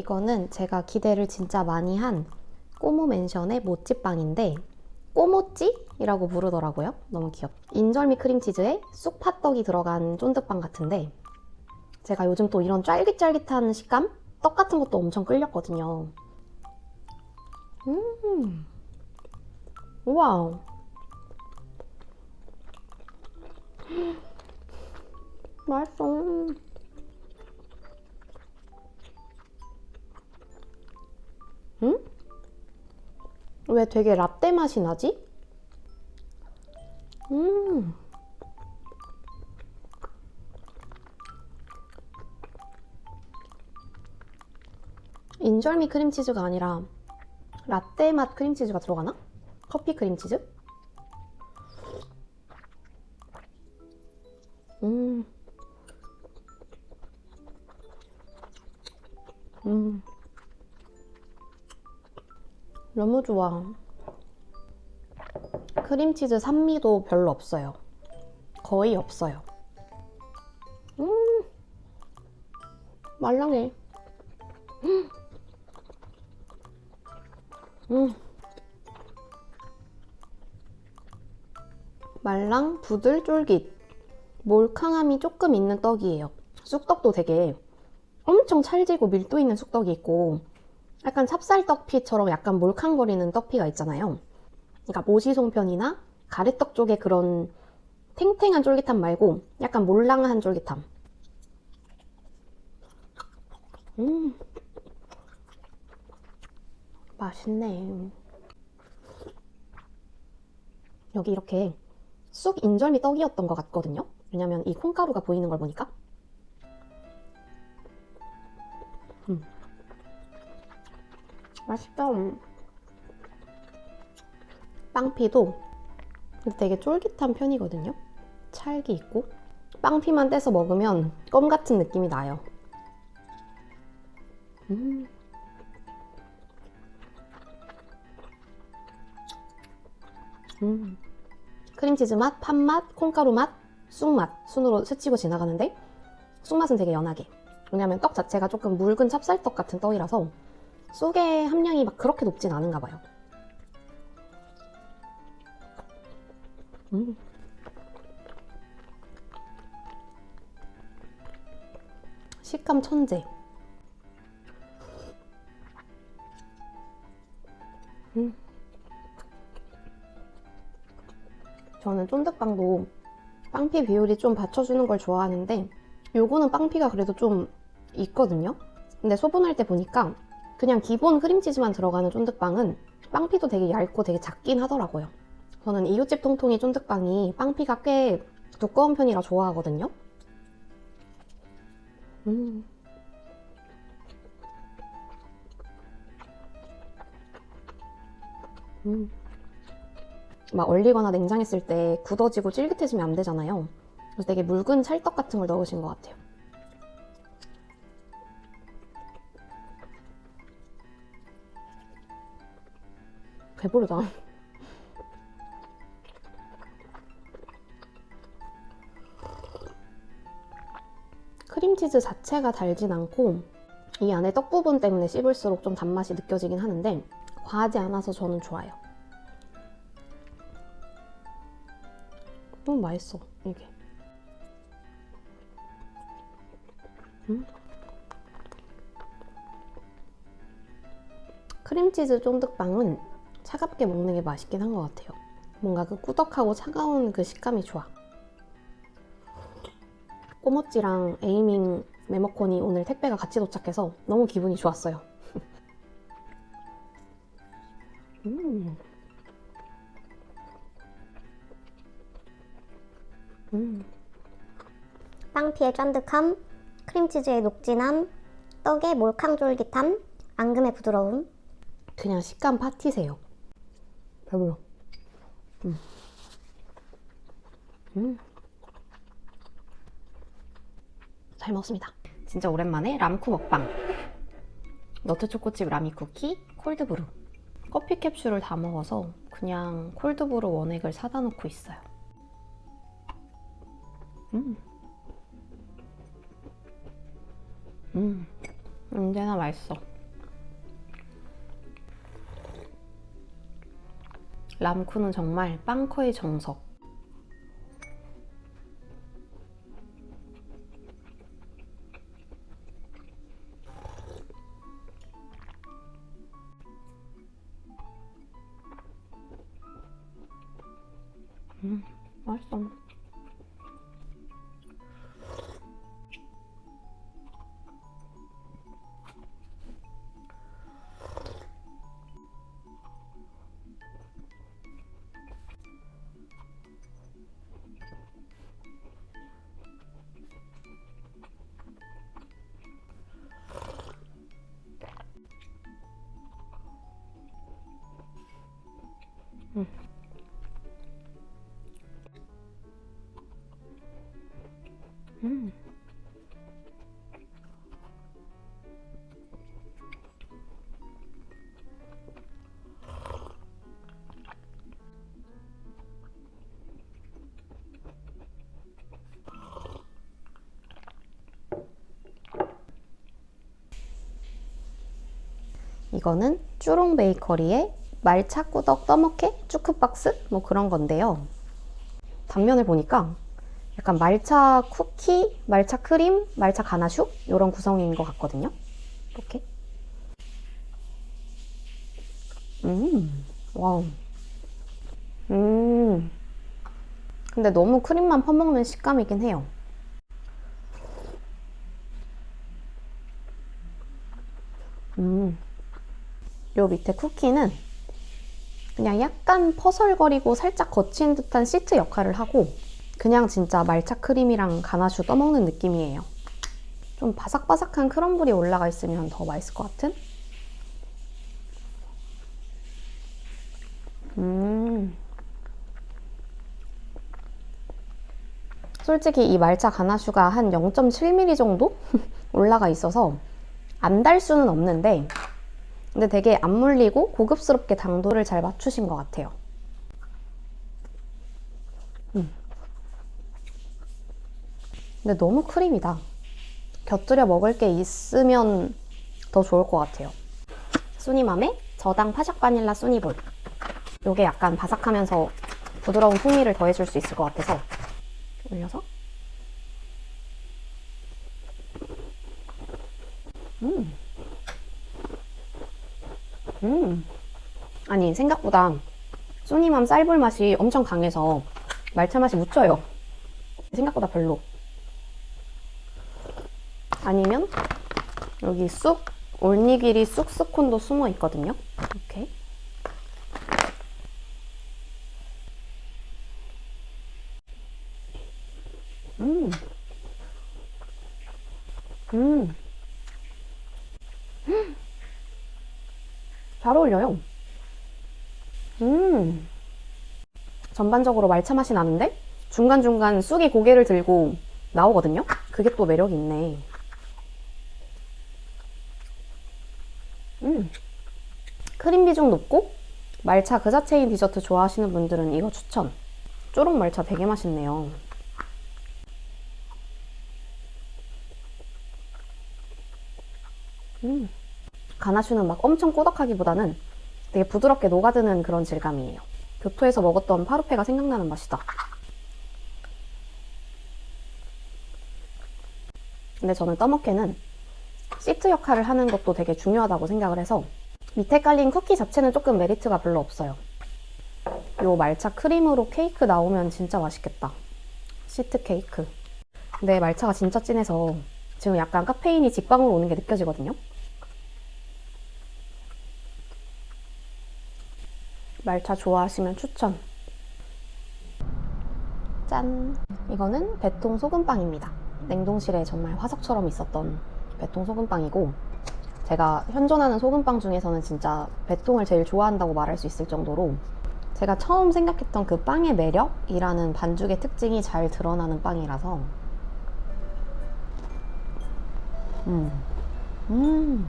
이거는 제가 기대를 진짜 많이 한 꼬모 맨션의 모찌빵인데 꼬모찌이라고 부르더라고요. 너무 귀엽. 인절미 크림치즈에 쑥팥떡이 들어간 쫀득빵 같은데 제가 요즘 또 이런 쫄깃쫄깃한 식감? 떡 같은 것도 엄청 끌렸거든요. 음. 와우. 맛있어. 응? 왜 되게 라떼 맛이 나지? 음. 인절미 크림치즈가 아니라 라떼 맛 크림치즈가 들어가나? 커피 크림치즈? 음. 음. 너무 좋아. 크림치즈 산미도 별로 없어요. 거의 없어요. 음. 말랑해. 음. 말랑 부들 쫄깃. 몰캉함이 조금 있는 떡이에요. 쑥떡도 되게 엄청 찰지고 밀도 있는 쑥떡이 있고 약간 찹쌀 떡피처럼 약간 몰캉거리는 떡피가 있잖아요. 그러니까 모시송편이나 가래떡 쪽에 그런 탱탱한 쫄깃함 말고 약간 몰랑한 쫄깃함. 음. 맛있네. 여기 이렇게 쑥 인절미 떡이었던 것 같거든요. 왜냐면 이 콩가루가 보이는 걸 보니까. 맛있다. 빵피도 되게 쫄깃한 편이거든요. 찰기 있고. 빵피만 떼서 먹으면 껌 같은 느낌이 나요. 음. 음. 크림치즈 맛, 팥 맛, 콩가루 맛, 쑥맛 순으로 스치고 지나가는데 쑥 맛은 되게 연하게. 왜냐면 떡 자체가 조금 묽은 찹쌀떡 같은 떡이라서 쑥의 함량이 막 그렇게 높진 않은가 봐요. 음. 식감 천재. 음. 저는 쫀득빵도 빵피 비율이 좀 받쳐주는 걸 좋아하는데 요거는 빵피가 그래도 좀 있거든요. 근데 소분할 때 보니까 그냥 기본 크림치즈만 들어가는 쫀득빵은 빵피도 되게 얇고 되게 작긴 하더라고요. 저는 이웃집 통통이 쫀득빵이 빵피가 꽤 두꺼운 편이라 좋아하거든요. 음. 음. 막 얼리거나 냉장했을 때 굳어지고 찔깃해지면 안 되잖아요. 그래서 되게 묽은 찰떡 같은 걸 넣으신 것 같아요. 배부르다. 크림치즈 자체가 달진 않고 이 안에 떡 부분 때문에 씹을수록 좀 단맛이 느껴지긴 하는데 과하지 않아서 저는 좋아요. 너무 맛있어 이게. 음? 크림치즈 쫀득빵은 차갑게 먹는 게 맛있긴 한 것 같아요. 뭔가 그 꾸덕하고 차가운 그 식감이 좋아. 꼬모찌랑 에이밍 메모콘이 오늘 택배가 같이 도착해서 너무 기분이 좋았어요. 음. 음. 빵피의 쫀득함, 크림치즈의 녹진함, 떡의 몰캉 쫄깃함, 앙금의 부드러움. 그냥 식감 파티세요. 배불러. 음. 음. 잘 먹습니다. 진짜 오랜만에 람쿠 먹방. 너트 초코칩 라미 쿠키, 콜드브루. 커피 캡슐을 다 먹어서 그냥 콜드브루 원액을 사다 놓고 있어요. 음. 음. 언제나 맛있어. 람쿠는 정말 빵커의 정석. 음, 맛있어. 음. 이거는 쭈롱 베이커리의 말차 꾸덕 떠먹게 쭈크박스 뭐 그런 건데요. 단면을 보니까 약간 말차 쿠키, 말차 크림, 말차 가나슈 이런 구성인 것 같거든요. 이렇게. 음, 와우. 음. 근데 너무 크림만 퍼먹는 식감이긴 해요. 음. 요 밑에 쿠키는 그냥 약간 퍼설거리고 살짝 거친 듯한 시트 역할을 하고 그냥 진짜 말차 크림이랑 가나슈 떠먹는 느낌이에요. 좀 바삭바삭한 크럼블이 올라가 있으면 더 맛있을 것 같은? 음. 솔직히 이 말차 가나슈가 한 0.7mm 정도 올라가 있어서 안 달 수는 없는데 근데 되게 안 물리고 고급스럽게 당도를 잘 맞추신 것 같아요. 음. 근데 너무 크림이다. 곁들여 먹을 게 있으면 더 좋을 것 같아요. 수니맘의 저당 파샥 바닐라 수니볼. 요게 약간 바삭하면서 부드러운 풍미를 더해줄 수 있을 것 같아서 올려서 음. 음. 아니, 생각보다 소니맘 쌀볼 맛이 엄청 강해서 말차 맛이 묻혀요. 생각보다 별로. 아니면 여기 쑥, 올니기리 쑥스콘도 숨어 있거든요. 이렇게. 음. 음. 잘 어울려요. 음. 전반적으로 말차 맛이 나는데 중간중간 쑥이 고개를 들고 나오거든요. 그게 또 매력이 있네. 음. 크림 비중 높고 말차 그 자체인 디저트 좋아하시는 분들은 이거 추천. 쪼록 말차 되게 맛있네요. 음. 가나슈는 막 엄청 꾸덕하기보다는 되게 부드럽게 녹아드는 그런 질감이에요. 교토에서 먹었던 파르페가 생각나는 맛이다. 근데 저는 떠먹게는 시트 역할을 하는 것도 되게 중요하다고 생각을 해서 밑에 깔린 쿠키 자체는 조금 메리트가 별로 없어요. 요 말차 크림으로 케이크 나오면 진짜 맛있겠다. 시트 케이크. 근데 말차가 진짜 진해서 지금 약간 카페인이 직방으로 오는 게 느껴지거든요. 말차 좋아하시면 추천. 짠! 이거는 배통 소금빵입니다. 냉동실에 정말 화석처럼 있었던 배통 소금빵이고, 제가 현존하는 소금빵 중에서는 진짜 배통을 제일 좋아한다고 말할 수 있을 정도로, 제가 처음 생각했던 그 빵의 매력이라는 반죽의 특징이 잘 드러나는 빵이라서, 음, 음,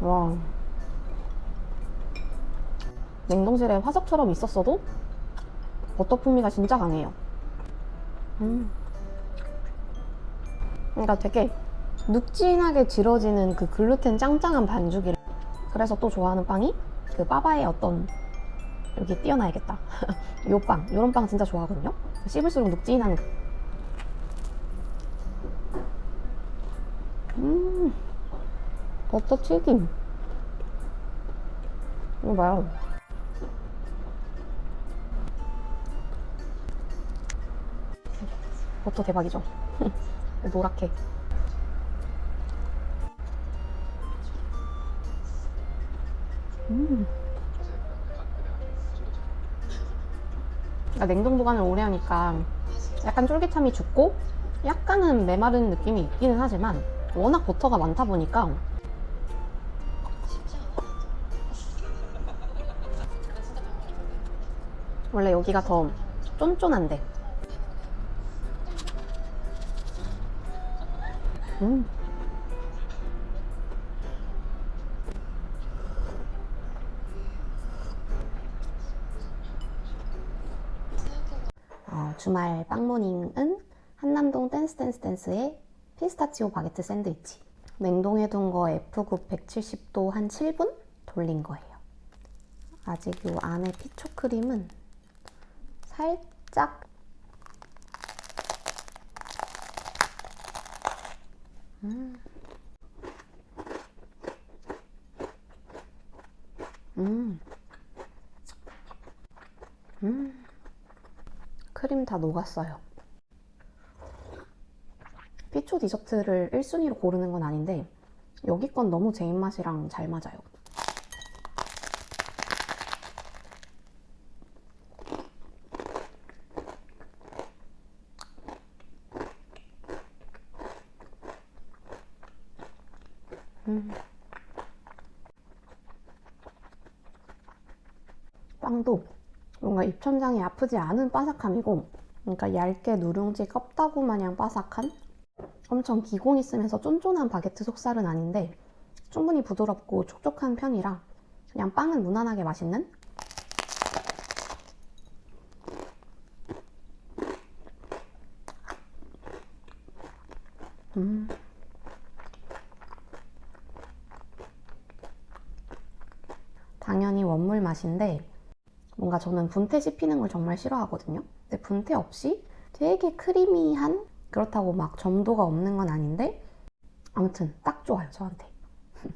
와. 냉동실에 화석처럼 있었어도 버터 풍미가 진짜 강해요. 음. 그러니까 되게 눅진하게 질어지는 그 글루텐 짱짱한 반죽이라 그래서 또 좋아하는 빵이 그 빠바의 어떤 여기 띄어놔야겠다. 요 빵, 요런 빵 진짜 좋아하거든요. 씹을수록 눅진한 그- 음, 버터 튀김. 이거 봐요. 버터 대박이죠? 노랗게. 음. 아, 냉동 보관을 오래 하니까 약간 쫄깃함이 죽고 약간은 메마른 느낌이 있기는 하지만 워낙 버터가 많다 보니까 원래 여기가 더 쫀쫀한데 음. 어, 주말 빵모닝은 한남동 댄스 댄스 댄스의 피스타치오 바게트 샌드위치. 냉동해둔 거 F9 170도 한 7분 돌린 거예요. 아직 요 안에 피초 크림은 살짝 음. 음. 크림 다 녹았어요. 피초 디저트를 1순위로 고르는 건 아닌데 여기 건 너무 제 입맛이랑 잘 맞아요. 음. 빵도 뭔가 입천장이 아프지 않은 바삭함이고 그러니까 얇게 누룽지 껍다구 마냥 바삭한 엄청 기공 있으면서 쫀쫀한 바게트 속살은 아닌데 충분히 부드럽고 촉촉한 편이라 그냥 빵은 무난하게 맛있는 음. 당연히 원물 맛인데 뭔가 저는 분태 씹히는 걸 정말 싫어하거든요. 근데 분태 없이 되게 크리미한 그렇다고 막 점도가 없는 건 아닌데 아무튼 딱 좋아요 저한테.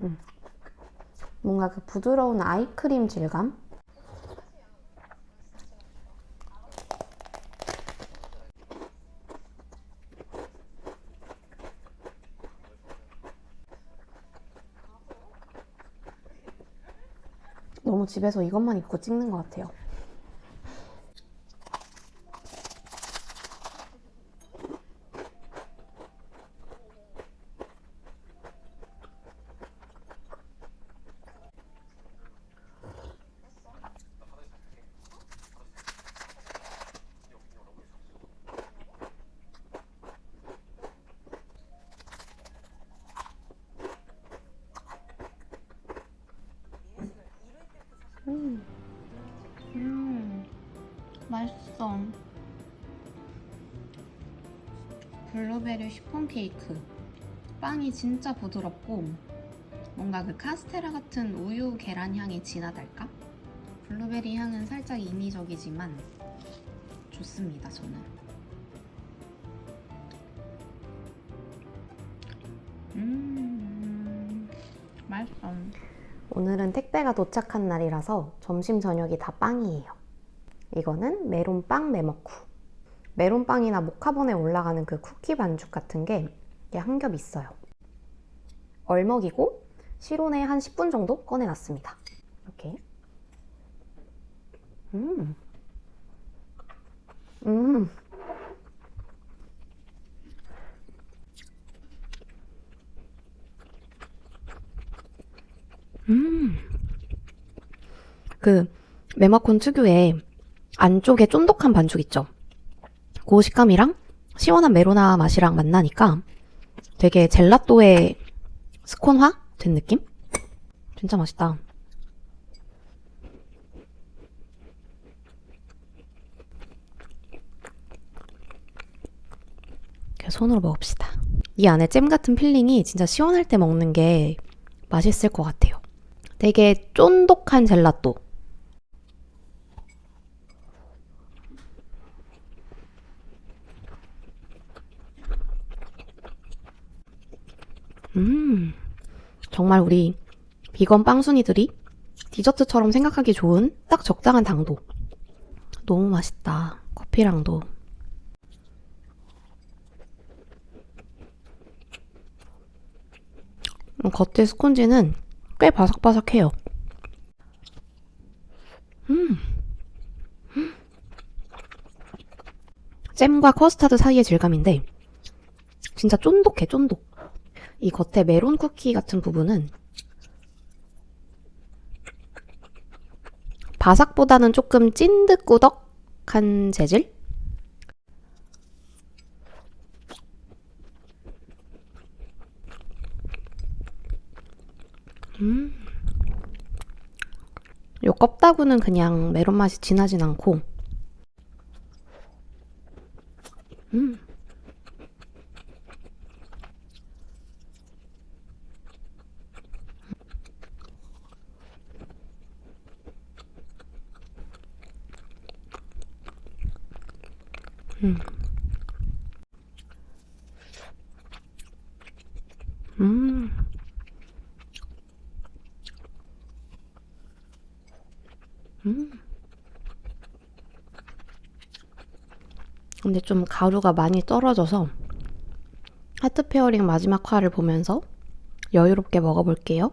음. 뭔가 그 부드러운 아이크림 질감? 너무 집에서 이것만 입고 찍는 것 같아요. 음, 맛있어. 블루베리 시폰 케이크. 빵이 진짜 부드럽고 뭔가 그 카스테라 같은 우유 계란 향이 진하달까? 블루베리 향은 살짝 인위적이지만 좋습니다, 저는. 음, 맛있어. 오늘은 택배가 도착한 날이라서 점심 저녁이 다 빵이에요. 이거는 메론빵 메머쿠. 메론빵이나 모카본에 올라가는 그 쿠키 반죽 같은 게 한 겹 있어요. 얼먹이고 실온에 한 10분 정도 꺼내놨습니다. 이렇게. 음. 음. 음. 그 메마콘 특유의 안쪽에 쫀득한 반죽 있죠? 그 식감이랑 시원한 메로나 맛이랑 만나니까 되게 젤라또의 스콘화 된 느낌? 진짜 맛있다. 손으로 먹읍시다. 이 안에 잼 같은 필링이 진짜 시원할 때 먹는 게 맛있을 것 같아요. 되게 쫀득한 젤라또. 음, 정말 우리 비건 빵순이들이 디저트처럼 생각하기 좋은 딱 적당한 당도. 너무 맛있다. 커피랑도. 음, 겉에 스콘지는 꽤 바삭바삭해요. 음. 잼과 커스터드 사이의 질감인데 진짜 쫀득해 쫀득. 이 겉에 메론 쿠키 같은 부분은 바삭보다는 조금 찐득꾸덕한 재질? 음. 요 껍다구는 그냥 메론 맛이 진하진 않고 음. 음. 음. 근데 좀 가루가 많이 떨어져서 하트 페어링 마지막 화를 보면서 여유롭게 먹어볼게요.